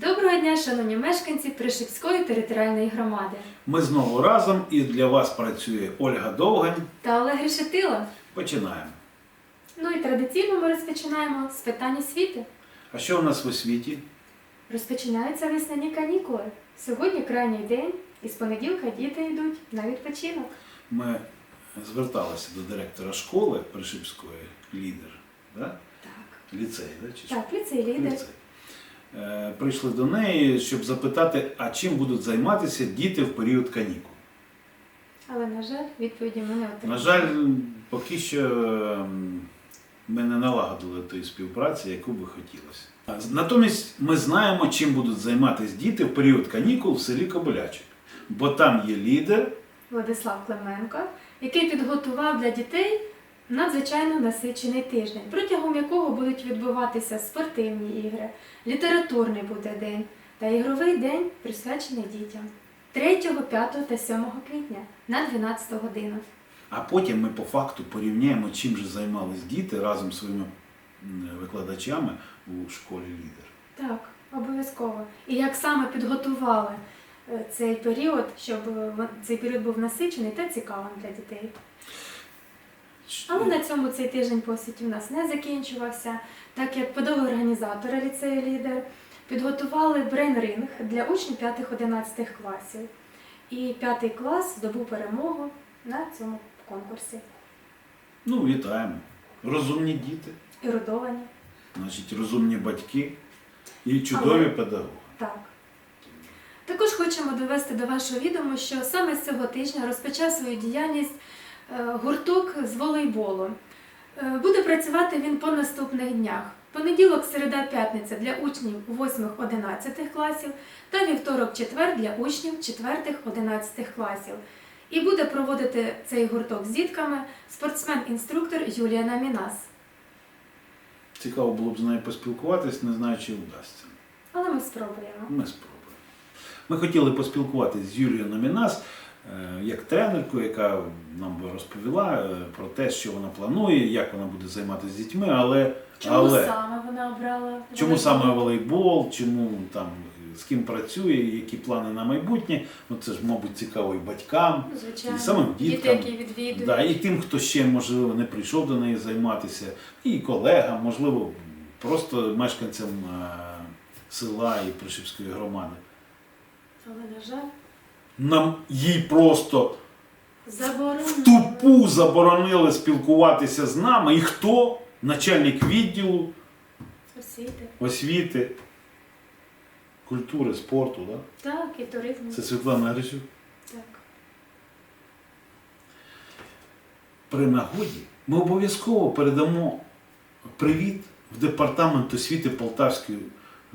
Доброго дня, шановні мешканці Пришипської територіальної громади Ми знову разом і для вас працює Ольга Довгань. та Олег Решетило. Починаємо. Ну і традиційно ми розпочинаємо з питань освіти. А що у нас в освіті? Розпочинаються весняні канікули. Сьогодні крайній день, і з понеділка діти йдуть на відпочинок. Ми зверталися до директора школи Пришипської лідер, да? Так, ліцей, да? чи так, ліцей лідер. Ліцей. Е, Прийшли до неї, щоб запитати, а чим будуть займатися діти в період канікул. Але, на жаль, відповіді ми не На жаль, поки що ем, ми не налагодили тої співпраці, яку би хотілося. Натомість ми знаємо, чим будуть займатися діти в період канікул в селі Кобилячик. Бо там є лідер, Владислав Клименко, який підготував для дітей надзвичайно насичений тиждень, протягом якого будуть відбуватися спортивні ігри, літературний буде день та ігровий день, присвячений дітям 3, 5 та 7 квітня на 12 годину. а потім ми по факту порівняємо, чим же займались діти разом з своїми викладачами у школі лідер. Так, обов'язково. І як саме підготували е, цей період, щоб е, цей період був насичений та цікавим для дітей. Але на цьому цей тиждень посвіті в нас не закінчувався, так як педагоги-організатори ліцею лідер підготували брейн-ринг для учнів 5-11 класів. І п'ятий клас здобув перемогу на цьому конкурсі. Ну, вітаємо. Розумні діти, Ерудовані. значить, розумні батьки і чудові Але- педагоги. Так. Також хочемо довести до вашого відома, що саме з цього тижня розпочав свою діяльність гурток з волейболу. Е, Буде працювати він по наступних днях. Понеділок, середа, п'ятниця для учнів 8-11 класів та вівторок-четвер для учнів 4-11 класів. І буде проводити цей гурток з дітками спортсмен-інструктор Юлія Намінас. Цікаво було б з нею поспілкуватись, не знаю, чи вдасться. Але ми спробуємо. Ми спробуємо. Ми хотіли поспілкуватися з Юлією Номінас е, як тренеркою, яка нам би розповіла е, про те, що вона планує, як вона буде займатися з дітьми, але, Чому але саме вона обрала? чому саме волейбол, чому там з ким працює, які плани на майбутнє. Ну це ж, мабуть, цікаво і батькам, Ну, Звичайно. і самим Діти, які відвідують. Да, і тим, хто ще, можливо, не прийшов до неї займатися, і колегам, можливо, просто мешканцям е, села і Пришипської громади. Але, на жаль, Нам їй просто заборонено. в тупу заборонили спілкуватися з нами. І хто? Начальник відділу Освіти. освіти, культури, спорту. Да? Так, і туризму. Це Світлана Грисюк. Так. При нагоді ми обов'язково передамо привіт в департамент освіти Полтавської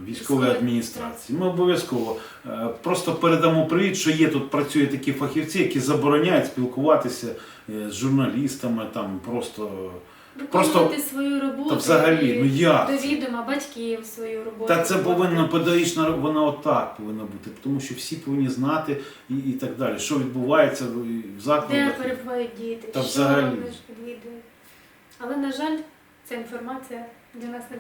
військової адміністрації. Ми обов'язково е, просто передамо привіт, що є тут працюють такі фахівці, які забороняють спілкуватися е, з журналістами, там просто. Виконувати свою роботу. Та взагалі, ну як До відома батьків свою роботу. Та це виконувати. повинна педагогічна вона отак повинна бути, тому що всі повинні знати і, і так далі, що відбувається в, в Де перебувають діти, Та що взагалі. Але, на жаль, ця інформація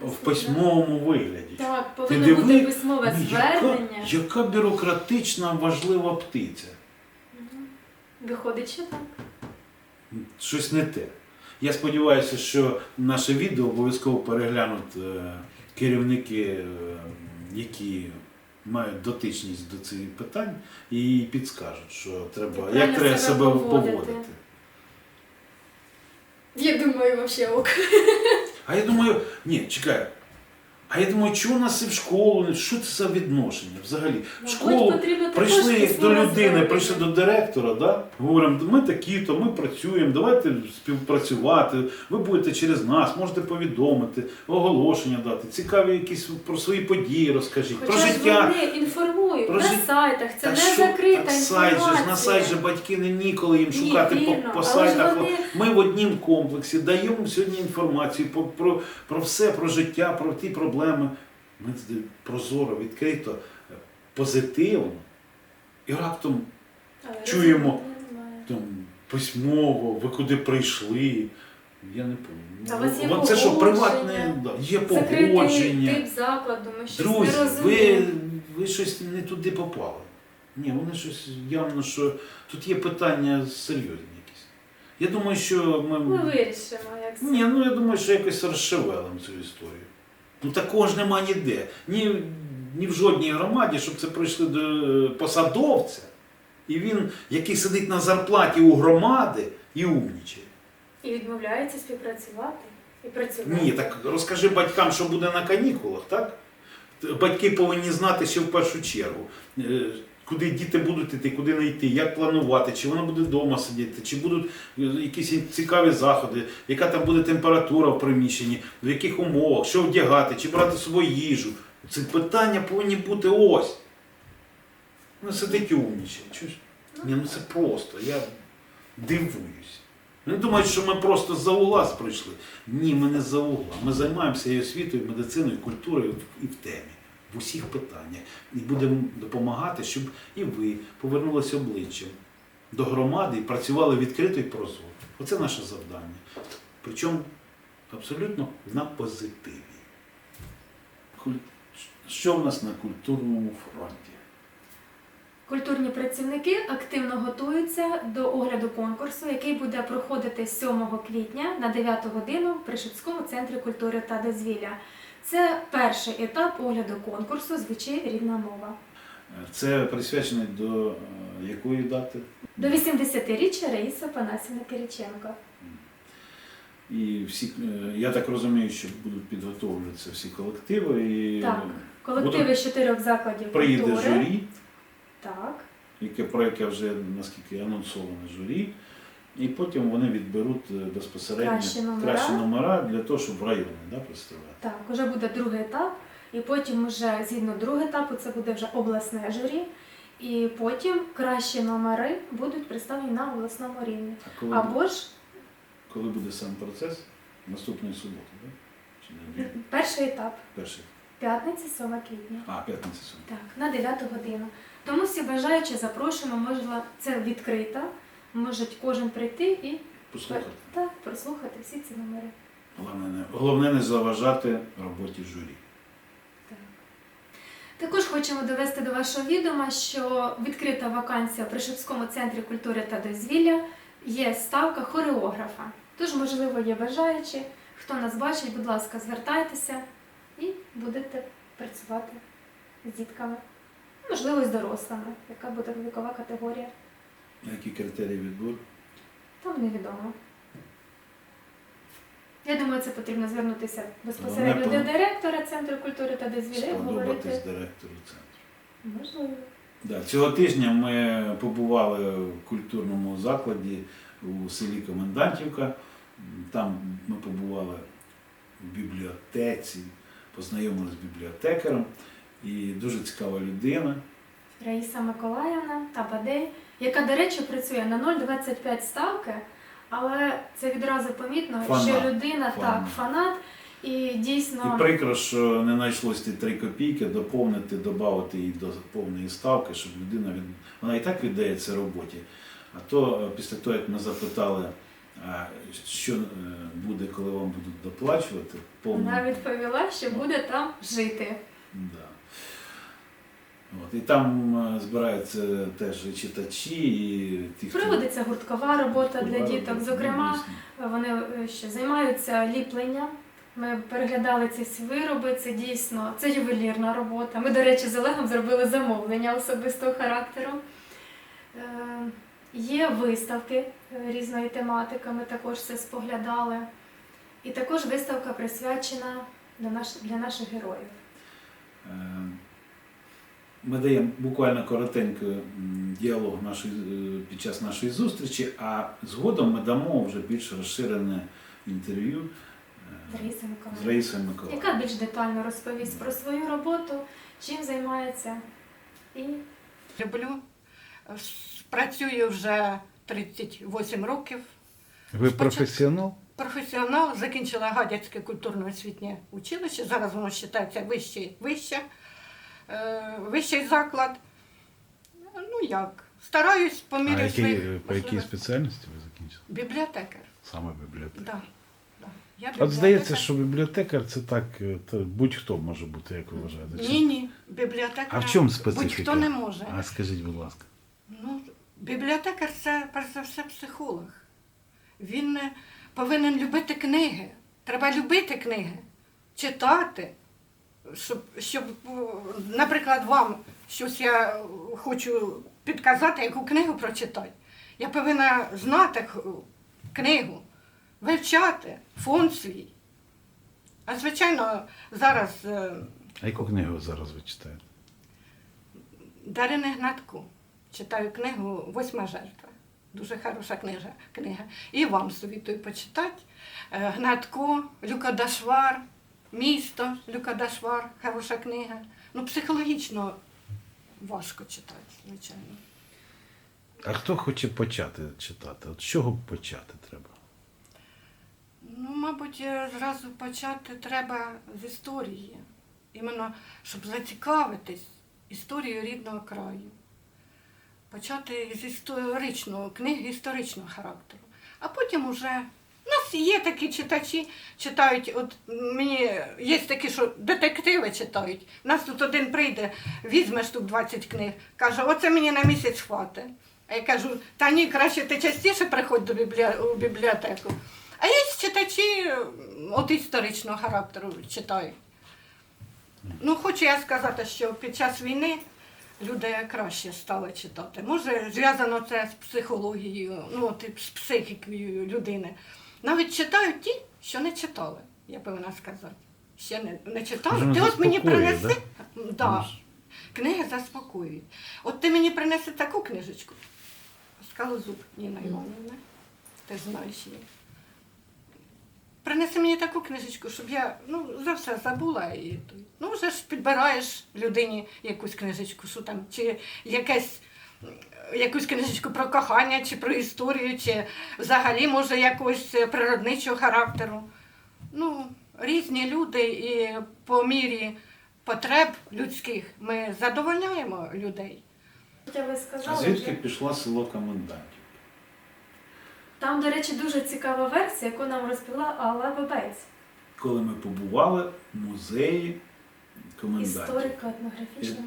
В письмовому вигляді. Так, Ти повинно диви, бути письмове Ну, яка, звернення. яка бюрократична важлива птиця. Виходить, що так. Щось не те. Я сподіваюся, що наше відео обов'язково переглянуть е, керівники, е, які мають дотичність до цих питань, і підскажуть, що треба, Як правильно треба себе себе поводити. поводити. Я думаю, взагалі ок. А я думаю, ні, чекай. А я думаю, чого у нас і в школу? Що це за відношення взагалі? В школу прийшли до людини, прийшли до директора, да? говоримо, ми такі-то, ми працюємо, давайте співпрацювати, ви будете через нас, можете повідомити, оголошення дати, цікаві якісь про свої події розкажіть, Хоча про життя. вони інформують Про на жит- сайтах, це Та не що- закрита так сайт же, на сайт же батьки не ніколи їм Ні, шукати вірно, по, по сайтах. вони- Ми в однім комплексі даємо сьогодні інформацію про, про, про все, про життя, про ті проблеми. Ми прозоро, відкрито, позитивно. І раптом Але чуємо. там, письмово, ви куди прийшли. Я не є пам'ятаю. Це що, приватне, да, є погодження. тип закладу, ми щось Друзі, не розуміємо. ви, ви щось не туди попали. Ні, вони щось явно, що тут є питання серйозні якісь. Я думаю, що ми. Ми вирішимо, як це. Ні, ну я думаю, що якось розшевелим цю історію. Ну такого ж нема ніде. Ні, ні в жодній громаді, щоб це прийшли до е, посадовця, і він, який сидить на зарплаті у громади і умнічає. І відмовляється співпрацювати і працювати. Ні, так розкажи батькам, що буде на канікулах, так? Батьки повинні знати ще в першу чергу, е, куди діти будуть йти, куди не йти, як планувати, чи воно буде вдома сидіти, чи будуть е, якісь цікаві заходи, яка там буде температура в приміщенні, в яких умовах, що вдягати, чи брати з собою їжу. Це питання повинні бути ось. Ну, сидить і умнічає. Чуєш? Ні, ну це просто. Я дивуюсь. Вони думають, що ми просто за угла прийшли. Ні, ми не за угла. Ми займаємося і освітою, і медициною, і культурою і в темі, в усіх питаннях. І будемо допомагати, щоб і ви повернулися обличчям до громади і працювали відкрито і прозоро. Оце наше завдання. Причому абсолютно на позитиві. Що в нас на культурному фронті? Культурні працівники активно готуються до огляду конкурсу, який буде проходити 7 квітня на 9 годину в Пришипському центрі культури та дозвілля. Це перший етап огляду конкурсу Звучи рідна мова. Це присвячено до е, якої дати? До 80-річчя Раїса Панасівна Кириченко. І всі, е, я так розумію, що будуть підготовлюватися всі колективи і Так, колективи з чотирьох закладів приїде культури. журі, Так. яке про яке вже наскільки анонсоване журі, і потім вони відберуть е, безпосередньо Кращі номера. кращі номера для того, щоб в районі да, представляти. Так, вже буде другий етап, і потім вже згідно другого етапу це буде вже обласне журі, і потім кращі номери будуть представлені на обласному рівні. А коли, Або ж коли буде сам процес? Наступної суботи, так? Чи не перший етап перший? п'ятниця, 7 квітня. А, п'ятниця сьогодні. Так, на 9 годину. Тому всі бажаючі запрошуємо, можливо, це відкрита, можуть кожен прийти і Послухати. так, прослухати всі ці номери. Головне не, головне не заважати роботі журі. Також хочемо довести до вашого відома, що відкрита вакансія при Шевському центрі культури та дозвілля є ставка хореографа. Тож, можливо, є бажаючі. Хто нас бачить, будь ласка, звертайтеся і будете працювати з дітками, можливо, з дорослими, яка буде вікова категорія. Які критерії відбору? Там невідомо. Я думаю, це потрібно звернутися безпосередньо до директора Центру культури та дозвілля і Сподобатись говорити. директору центру. Можливо. Да, цього тижня ми побували в культурному закладі у селі Комендантівка. Там ми побували в бібліотеці, познайомилися з бібліотекарем. І дуже цікава людина. Раїса Миколаївна Табадей, яка, до речі, працює на 0,25 ставки, але це відразу помітно, Фанат. що людина Фанат. так, фанат, і дійсно І прикро, що не знайшлось ті три копійки, доповнити, додати її до повної ставки, щоб людина від... вона і так віддається роботі. А то е, після того, як ми запитали, що е, буде, коли вам будуть доплачувати, повну вона відповіла, що буде там жити. Да. От, і там е, збираються теж і читачі, і ті, хто Проводиться гурткова робота для діток. робота, Зокрема, ну, вони е, ще займаються ліпленням. Ми переглядали ці вироби, це дійсно це ювелірна робота. Ми, до речі, з Олегом зробили замовлення особистого характеру. Е, Є виставки різної тематики, ми також це споглядали. І також виставка присвячена для наших героїв. Е, Ми даємо буквально коротенько м, діалог нашої, е, під час нашої зустрічі, а згодом ми дамо вже більш розширене інтерв'ю е, з Раїсою Миколаївною. Яка більш детально розповість про свою роботу, чим займається і Люблю. Працюю вже 38 років. Ви професіонал? Професіонал, закінчила Гадяцьке культурно-освітнє училище. Зараз воно вважається вище, вище, е, вищий заклад. Ну як? Стараюсь по мірі А які, своїх по якій можливостей. спеціальності ви закінчили? Бібліотекар. Саме бібліотека. Да. Я От здається, бібліотекар. що бібліотекар це так, е, то будь-хто може бути, як ви вважаєте. Чи- Ні, ні, бібліотекар. А в чому специфіка? Будь-хто не може. А скажіть, будь ласка. Ну, бібліотекар це перш за все психолог. Він е, повинен любити книги. Треба любити книги, читати. Щоб, щоб, наприклад, вам щось я хочу підказати, яку книгу прочитати. Я повинна знати книгу, вивчати фонд свій. А звичайно, зараз е, А яку книгу зараз ви читаєте? Дарини Гнатку. Читаю книгу Восьма жертва. Дуже хороша книга. книга. І вам совітую почитати. Е, Гнатко, Люка Дашвар, Місто Люка Дашвар, хороша книга. Ну, психологічно важко читати, звичайно. А хто хоче почати читати? От з чого почати треба? Ну, мабуть, е, зразу почати треба з історії. Іменно, щоб зацікавитись історією рідного краю. Почати з історичного, книги історичного характеру. А потім уже. Є такі читачі, читають, от мені є такі, що детективи читають. Нас тут один прийде, візьме штук 20 книг, каже, оце мені на місяць хватить. А я кажу, та ні, краще ти частіше приходь до біблі... у бібліотеку. А є читачі от історичного характеру читають. Ну, хочу я сказати, що під час війни люди краще стали читати. Може, зв'язано це з психологією, ну, от, з психікою людини. Навіть читають ті, що не читали, я повинна сказати. Ще не, не читали. Ти от мені принеси. Да? Може. Книги заспокоюють. От ти мені принеси таку книжечку. Скалозуб Ніна Іванівна. Ти знаєш її. Принеси мені таку книжечку, щоб я ну, за все забула і. Ну, вже ж підбираєш людині якусь книжечку, що там, чи якесь, якусь книжечку про кохання, чи про історію, чи взагалі, може, якогось е, природничого характеру. Ну, різні люди і по мірі потреб людських ми задовольняємо людей. Ви А звідки вже. пішло село комендантів? там, до речі, дуже цікава версія, яку нам розповіла Алла Бабець, Коли ми побували в музеї комендантів.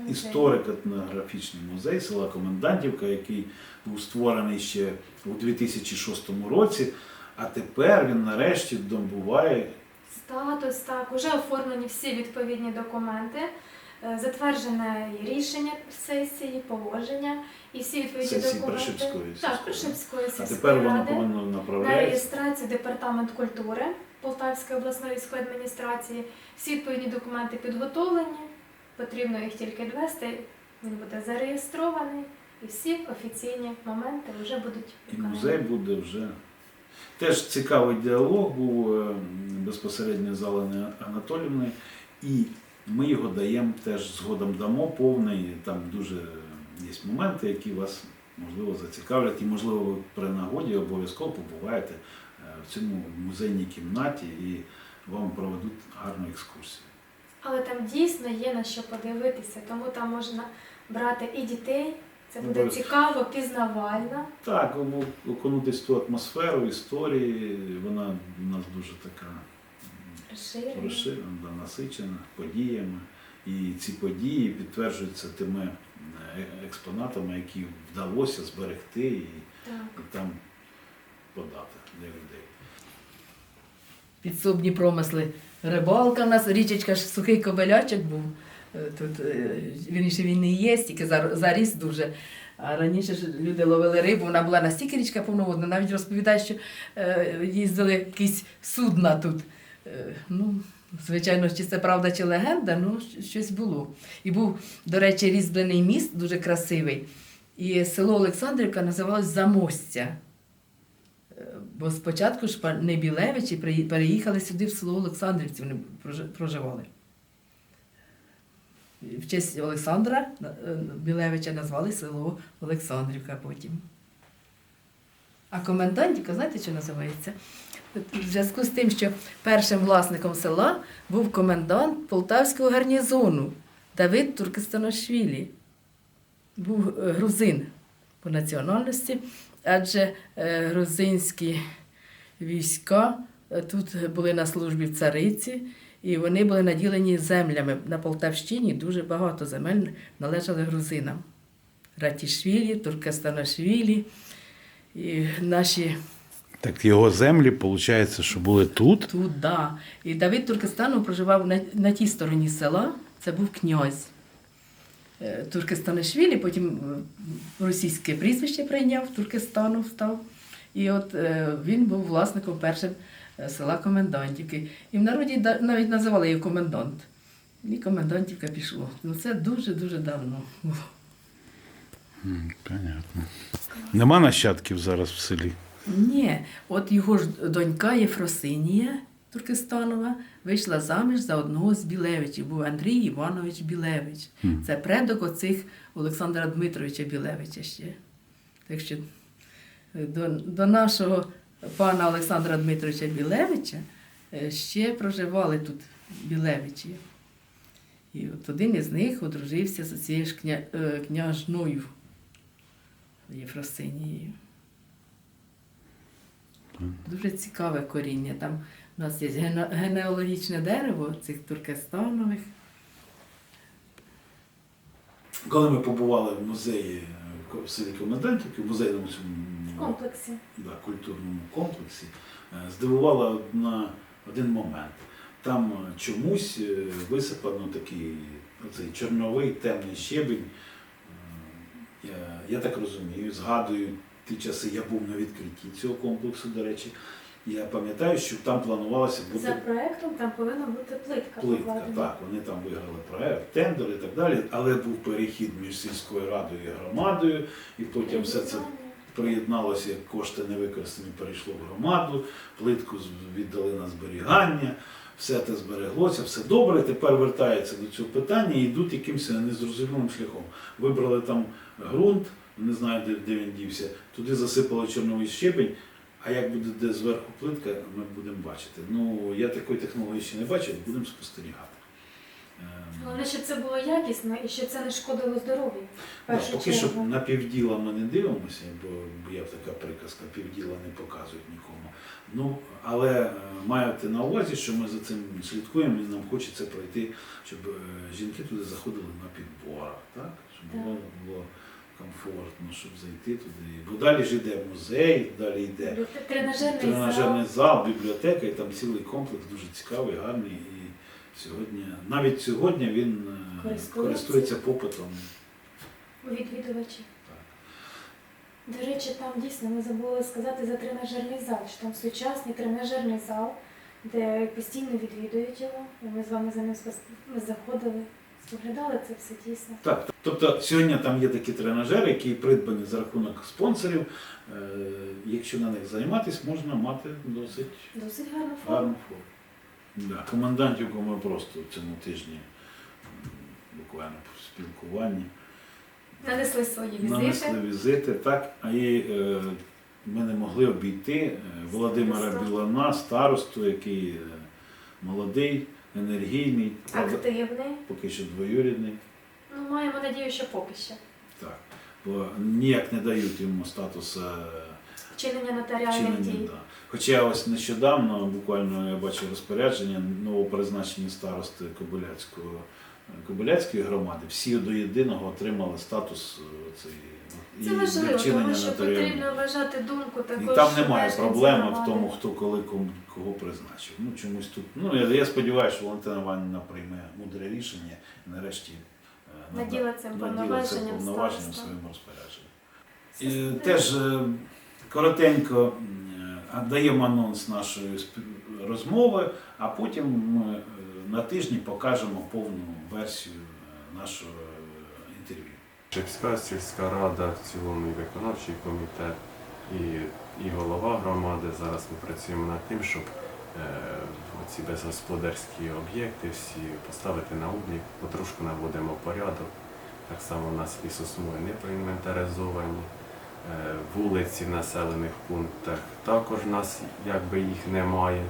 історико-етнографічний музей. Села Комендантівка, який був створений ще у 2006 році, а тепер він нарешті добуває Статус, так, уже оформлені всі відповідні документи, е, затверджене рішення сесії, положення і всі відповідні Сесії документи. Прошипської так, сільської. Прошипської А тепер воно ради. повинно на реєстрацію департамент культури Полтавської обласної військової адміністрації. Всі відповідні документи підготовлені, потрібно їх тільки довести. Він буде зареєстрований, і всі офіційні моменти вже будуть І виконані. музей буде вже. Теж цікавий діалог був е, безпосередньо з Оленою Анатолівною, і ми його даємо теж згодом дамо повний. Там дуже є моменти, які вас можливо зацікавлять, і можливо ви при нагоді обов'язково побуваєте в цьому музейній кімнаті і вам проведуть гарну екскурсію. Але там дійсно є на що подивитися, тому там можна брати і дітей. Це буде Обов'язково. цікаво, пізнавально. Так, окунутись в ту атмосферу історії, вона у нас дуже така. розширена, насичена подіями. І ці події підтверджуються тими е, експонатами, які вдалося зберегти і, Так. і там подати для людей. підсобні промисли. Рибалка в нас, річечка ж сухий кобелячок був. Е, Тут е, вірніше він не є, тільки заріс дуже. А раніше ж люди ловили рибу, вона була настільки річка повноводна, навіть розповідає, що е, їздили якісь судна тут. Е, ну, звичайно, чи це правда, чи легенда, ну щось було. І був, до речі, різьблений міст дуже красивий. І село Олександрівка називалось Замостя. Бо спочатку ж пани Білевичі переїхали сюди в село Олександрівці, вони проживали. В честь Олександра е, Білевича назвали село Олександрівка потім. А комендантівка, знаєте, що називається? В зв'язку з тим, що першим власником села був комендант Полтавського гарнізону Давид Туркестанашвілі. Був е, грузин по національності, адже е, грузинські війська е, тут були на службі в цариці, і вони були наділені землями. На Полтавщині дуже багато земель належали грузинам. Ратішвілі, Туркестанашвілі. І наші Так його землі, виходить, що були тут. тут, да. І Давид Туркестанов проживав на, на тій стороні села, це був князь. Е, Туркестанашвілі, потім е, російське прізвище прийняв, Туркестанов став. І от е, він був власником першим села Комендантівки. І в народі навіть називали його комендант. І комендантівка пішло. Ну це дуже-дуже давно було. Понятно. Нема нащадків зараз в селі. Ні, от його ж донька Єфросинія Туркестанова вийшла заміж за одного з Білевичів, був Андрій Іванович Білевич. Це предок оцих Олександра Дмитровича Білевича ще. Так що е, до, до нашого пана Олександра Дмитровича Білевича е, ще проживали тут Білевичі. І от один із них одружився з цією ж кня, е, княжною Єфросинією. Дуже цікаве коріння. Там у нас є генеалогічне дерево цих туркестанових. Коли ми побували в музеї в селі Комендантівки, в музейному цьому комплексі. да, культурному комплексі, е, здивувала одна, один момент. Там е, чомусь е, висипано такий оцей чорновий темний щебень. Я, я так розумію, згадую ті часи, я був на відкритті цього комплексу, до речі. Я пам'ятаю, що там планувалося бути За проектом там повинна бути плитка. плитка. Так, вони там виграли проект, тендер і так далі, але був перехід між сільською радою і громадою, і потім все це приєдналося, як кошти не використані, перейшло в громаду, плитку віддали на зберігання, все це збереглося, все добре. Тепер вертаються до цього питання і йдуть якимось незрозумілим шляхом. Вибрали там ґрунт, не знаю, де, де він дівся, туди засипали чорновий щебень. А як буде де зверху плитка, ми будемо бачити. Ну, я такої технології ще не бачив, будемо спостерігати. Ем, Головне, щоб це було якісно і щоб це не шкодило здоров'ю. Да, першу поки що на півділа ми не дивимося, бо бо є така приказка, півділа не показують нікому. Ну, але е, маєте на увазі, що ми за цим слідкуємо і нам хочеться пройти, щоб е, жінки туди заходили на підборах, так? Щоб було, було комфортно, щоб зайти туди. Бо далі ж йде музей, далі йде Тренажерний, тренажерний зал. зал, бібліотека, і там цілий комплекс дуже цікавий, гарний. І сьогодні, навіть сьогодні він е, Користується. користується попитом. у відвідувачів. Так. До речі, там дійсно ми забули сказати за тренажерний зал, що там сучасний тренажерний зал, де постійно відвідують його. І ми з вами за ним заходили, споглядали це все дійсно. Так, тобто сьогодні там є такі тренажери, які придбані за рахунок спонсорів. Е, Якщо на них займатися, можна мати досить Досить гарна форма. гарну форму. Да. Комендантівку ми просто в цьому тижні м, буквально в спілкуванні Нанесли свої візити. нанесли візити, так, а і е, ми не могли обійти е, Володимира Старосту. Білана, старосту, який е, молодий, енергійний, Активний. поки що двоюрідний. Ну, маємо надію, що поки що. Так, бо ніяк не дають йому статус е, Вчинення нотаріальних дій. Да. Хоча ось нещодавно, буквально я бачив розпорядження новопризначені старости Кобиляцької громади, всі до єдиного отримали статус е, цей, і Це важливо, тому що потрібно вважати думку також. І там немає проблеми в тому, хто коли кого призначив. Ну чомусь тут. Ну я, я сподіваюся, що Валентина Іванівна прийме мудре рішення і нарешті е, нада- Наділа цим повноваженням повноваженням староста. своїм розпорядженням. Це теж е, коротенько м, е, даємо анонс нашої спів- розмови, а потім ми е, на тижні покажемо повну версію е, нашого е, Чепська сільська рада, в цілому і виконавчий комітет, і, і голова громади. Зараз ми працюємо над тим, щоб е, ці безгосподарські об'єкти всі поставити на облік, потрошку наводимо порядок. Так само у нас лісосмуги не проінвентаризовані, е, вулиці в населених пунктах також нас якби їх немає.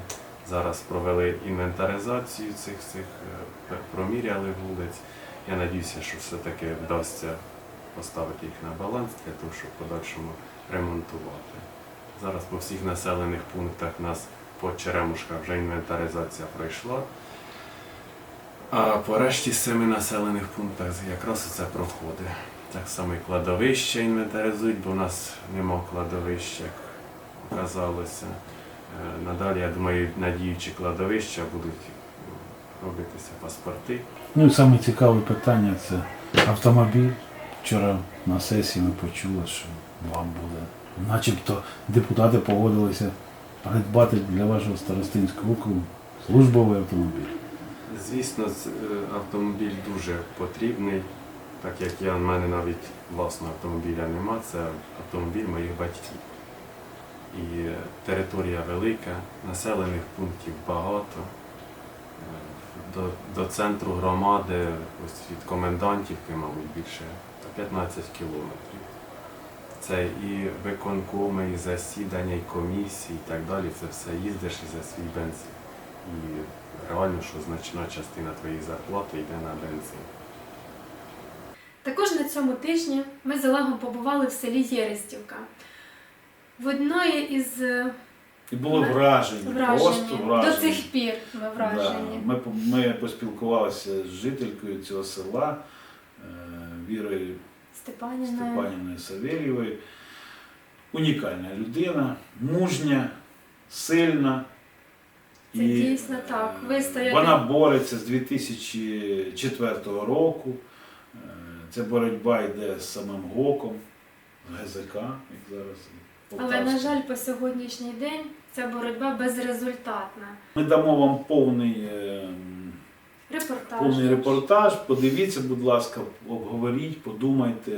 Зараз провели інвентаризацію цих цих е, проміряли вулиць. Я надіюся, що все-таки вдасться поставити їх на баланс для того, щоб в подальшому ремонтувати. Зараз по всіх населених пунктах нас по Черемушках вже інвентаризація пройшла. А по решті семи населених пунктах якраз це проходить. Так само і кладовище інвентаризують, бо у нас нема кладовища, як оказалося. Е, Надалі, я думаю, надіючі кладовища будуть робитися паспорти. Ну і саме цікаве питання це автомобіль. Вчора на сесії ми почули, що вам буде. Начебто депутати погодилися придбати для вашого старостинського округу службовий автомобіль. Звісно, е, автомобіль дуже потрібний, так як я, в мене навіть власного автомобіля нема, це автомобіль моїх батьків. І е, територія велика, населених пунктів багато. Е, До, до центру громади, ось від комендантівки, мабуть, більше 15 кілометрів. Це і виконкоми, і засідання, і комісії, і так далі. Це все їздиш і за свій бензин. І реально, що значна частина твоєї зарплати йде на бензин. Також на цьому тижні ми з Олегом побували в селі Єрестівка. В одної із е, І було Ми враження, вражені. просто враження. До цих пір ми вражені. Да. Ми, по- ми поспілкувалися з жителькою цього села Вірою Степанівна. Степанівною Савельєвою. Унікальна людина, мужня, сильна. Це дійсно так. е, Вистояти. Вона бореться з 2004 року. Е, Ця боротьба йде з самим ГОКом, з ГЗК, як зараз. Але, на жаль, по сьогоднішній день ця боротьба безрезультатна. Ми дамо вам повний, е, Репортаж. повний репортаж. Подивіться, будь ласка, обговоріть, подумайте.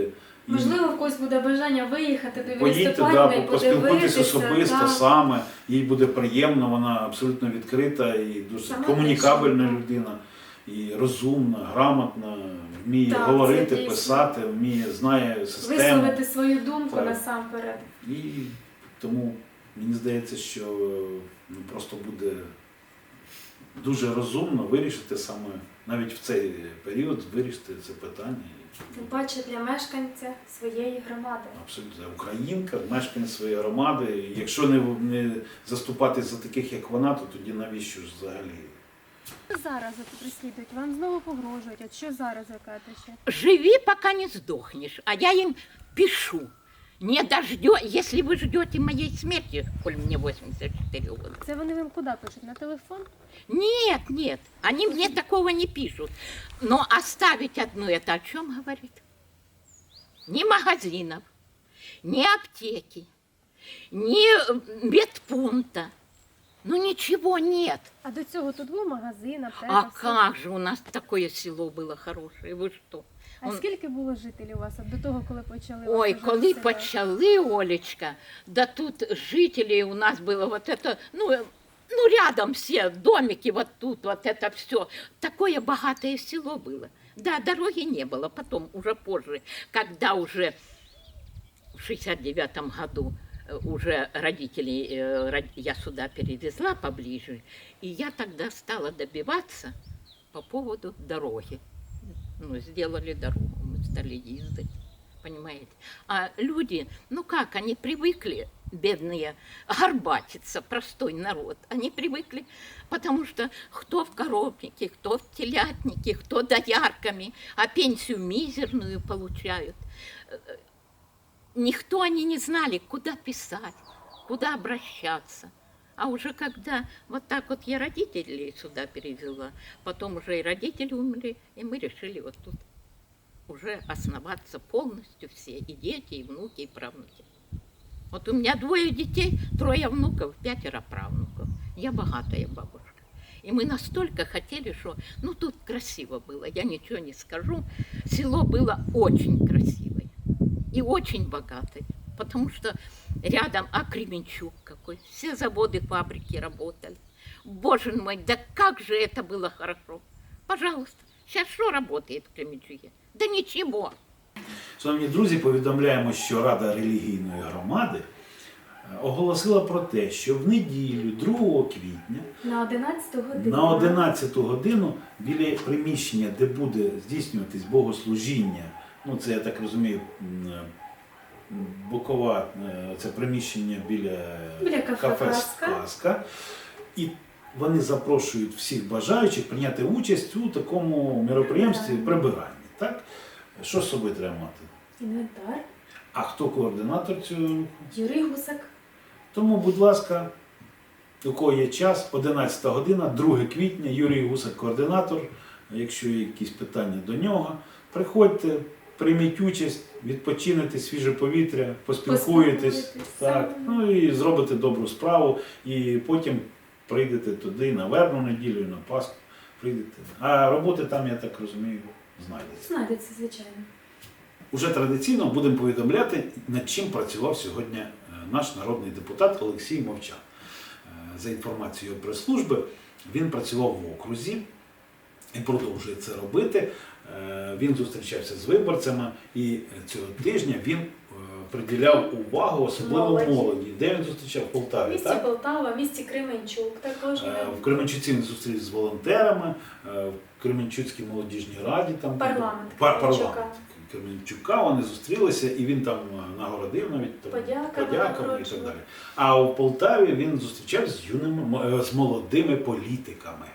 І Можливо, в когось буде бажання виїхати до Поїдьте, да, Степанівни поспілкуйтесь подивитися. особисто так. саме. Їй буде приємно, вона абсолютно відкрита і дуже Саме комунікабельна те, людина, і розумна, грамотна, вміє Так, говорити, дійсно. писати, вміє, знає систему. Висловити свою думку Так. насамперед. І тому мені здається, що ну, просто буде дуже розумно вирішити саме навіть в цей період вирішити це питання. Тим паче для мешканця своєї громади. Абсолютно українка, мешканець своєї громади. Якщо не, не заступатись за таких, як вона, то тоді навіщо ж взагалі? Зараз от преслідують, вам знову погрожують. От що зараз кажете ще? Живи, пока не сдохнешь. А я им пишу. Не дождё, если вы ждете моей смерти, коль мне 84 года. Це вони вам куди пишуть? На телефон? Нет, нет, они мне такого не пишут. Но оставить одно это о чем говорит? Ни магазинов, ни аптеки, ни э, медпункта. Ну ничего нет. А до цього тут був магазин, аптека. А все. как же у нас такое село было хорошее, вы что? А Он- скільки було жителів у вас до того, коли почали? Ой, коли почали, Олечка, да тут жителей у нас было вот это, ну, ну рядом все домики, вот тут, вот это все. Такое богатое село было. Да, дороги не было, потом, уже позже, когда уже в 69 году э, уже родителей, э, я сюда перевезла поближе, и я тогда стала добиваться по поводу дороги. Ну, сделали дорогу, мы стали ездить, понимаете. А люди, ну как, они привыкли, бедные, горбатиться, простой народ. Они привыкли, потому что кто в коровнике, кто в телятнике, кто доярками, а пенсию мизерную получают. Э, э, Никто они не знали, куда писать, куда обращаться. А уже когда вот так вот я родителей сюда перевела, потом уже и родители умерли, и мы решили вот тут уже основаться полностью все, и дети, и внуки, и правнуки. Вот у меня двое детей, трое внуков, пятеро правнуков. Я богатая бабушка. И мы настолько хотели, что, ну тут красиво было, я ничего не скажу. Село было очень красивое и очень богатое, потому что рядом, а Кременчук какой, все заводы, фабрики работали. Боже мой, да как же это было хорошо. Пожалуйста, сейчас что работает в Кременчуге? Да ничего. Шановні друзі, повідомляємо, що Рада релігійної громади е, оголосила про те, що в неділю, 2 квітня, На 11 годину. на 11 годину біля приміщення, де буде здійснюватись богослужіння, ну це я так розумію, м, е, бокова, е, це приміщення біля, Біля кафе «Казка». «Сказка», І вони запрошують всіх бажаючих прийняти участь у такому мероприємстві прибиранні. Так? Що з собою треба мати? Інвентар. А хто координатор цього руху? Юрій Гусак. Тому, будь ласка, у кого є час, 11 година, 2 квітня, Юрій Гусак, координатор. Якщо є якісь питання до нього, приходьте, прийміть участь, відпочинете свіже повітря, поспілкуєтесь, так, ну і зробите добру справу, і потім прийдете туди на вербну неділю, на Пасху. Прийдете. А роботи там, я так розумію, знайдеться. Знайдеться, звичайно. Уже традиційно будемо повідомляти, над чим працював сьогодні е, наш народний депутат Олексій Мовчан. Е, За інформацією прес-служби, він працював в окрузі і продовжує це робити. Е, Він зустрічався з виборцями і цього тижня він е, приділяв увагу особливо Молоді. молоді. Де він зустрічав в В Полтаві? місті Так? Полтава, в місті Кременчук також. Е, В Кременчуці він зустрівся з волонтерами, в Кременчуцькій молодіжній раді. Там Парламент Пар- Кременчука. парламент Кременчука, вони зустрілися і він там нагородив навіть там, Подяками подяками і так далі. А у Полтаві він зустрічав з юними з молодими політиками,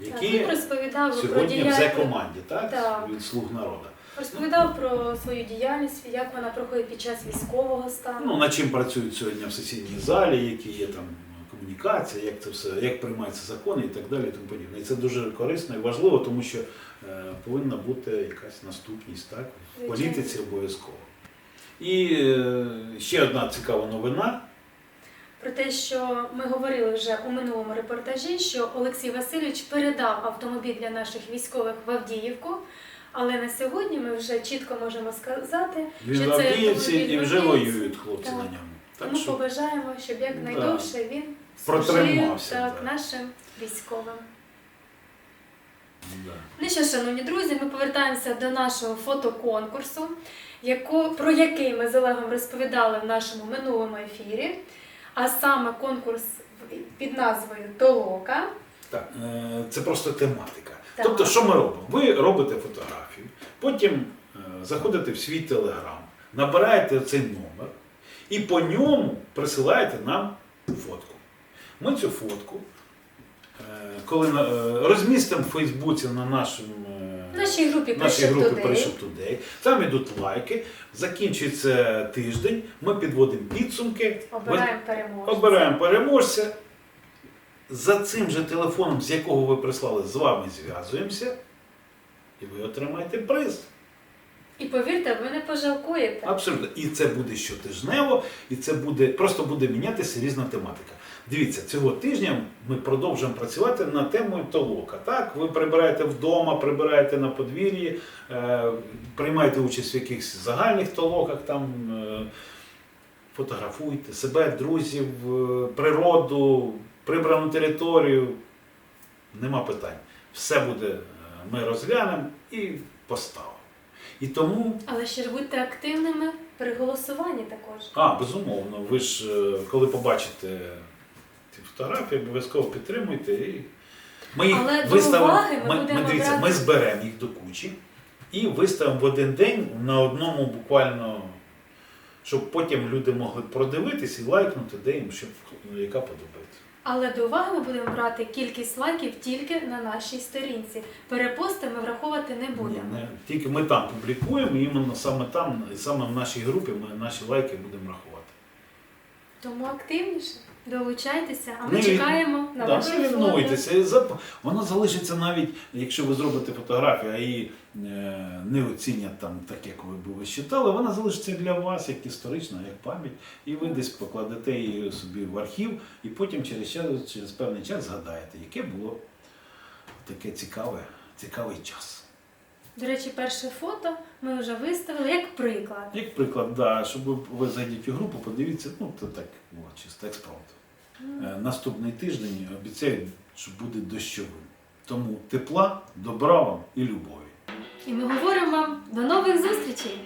які розповідав про сьогодні в діяльність. Зе-команді, так? Так. Від слуг народу. Розповідав про свою діяльність, як вона проходить під час військового стану. Ну, над чим працюють сьогодні в сесійній залі, які є там комунікація, як це все, як приймаються закони і так далі. І тому подібне. І це дуже корисно і важливо, тому що е, повинна бути якась наступність так, в політиці обов'язково. І е, ще одна цікава новина. Про те, що ми говорили вже у минулому репортажі, що Олексій Васильович передав автомобіль для наших військових в Авдіївку. Але на сьогодні ми вже чітко можемо сказати, Він що Авдіївці автомобіль і вже Авдіївці. воюють хлопці Так. на ньому. Так Тому що побажаємо, щоб якнайдовше він Протримався, служив так, нашим військовим. да. Ну що, шановні друзі, ми повертаємося до нашого фотоконкурсу, яку, про який ми з Олегом розповідали в нашому минулому ефірі. А саме конкурс під назвою Толока. Так, е, це просто тематика. Так. Тобто, що ми робимо? Ви робите фотографію, потім е, заходите в свій телеграм, набираєте цей номер і по ньому присилаєте нам фотку. Ми цю фотку, е, коли розмістимо в Фейсбуці на нашому. Нашій групі нашій «Пришив групі туди». Там ідуть лайки, закінчується тиждень, ми підводимо підсумки, Обираємо переможця. Обираємо переможця. За цим же телефоном, з якого ви прислали, з вами зв'язуємося, і ви отримаєте приз. І повірте, ви не пожалкуєте. Абсолютно. І це буде щотижнево, і це буде просто буде мінятися різна тематика. Дивіться, цього тижня ми продовжуємо працювати над темою толока. Так, ви прибираєте вдома, прибираєте на подвір'ї, е, приймаєте участь в якихось загальних толоках, там е, фотографуйте себе, друзів, е, природу, прибрану територію. Нема питань. Все буде, е, ми розглянемо і поставимо. І тому Але ще ж будьте активними при голосуванні також. а, безумовно. Ви ж е, коли побачите фотографії, обов'язково підтримуйте і ми їх Але до виставимо. уваги ми Ми, будемо дивіться, брати- ми зберемо їх до кучі і виставимо в один день на одному буквально, щоб потім люди могли продивитись і лайкнути, де їм щоб яка подобається. Але до уваги ми будемо брати кількість лайків тільки на нашій сторінці. Перепости ми враховувати не будемо. Ні, не, тільки ми там публікуємо, і іменно саме там, і саме в нашій групі ми наші лайки будемо рахувати. Тому активніше долучайтеся, а ми Не чекаємо на Да, ваші не. І зап- Воно залишиться навіть, якщо ви зробите фотографію, а її е, не оцінять там так, як ви б ви считали, вона залишиться для вас як історична, як пам'ять, і ви десь покладете її собі в архів, і потім через час, через певний час згадаєте, яке було таке цікаве, цікавий час. До речі, перше фото ми вже виставили як приклад. Як приклад, да, щоб ви, зайдіть у групу, подивіться, ну то так, було чисто експромт. Mm. Наступний тиждень обіцяю, що буде дощовим. Тому тепла, добра вам і любові. І ми говоримо вам до нових зустрічей!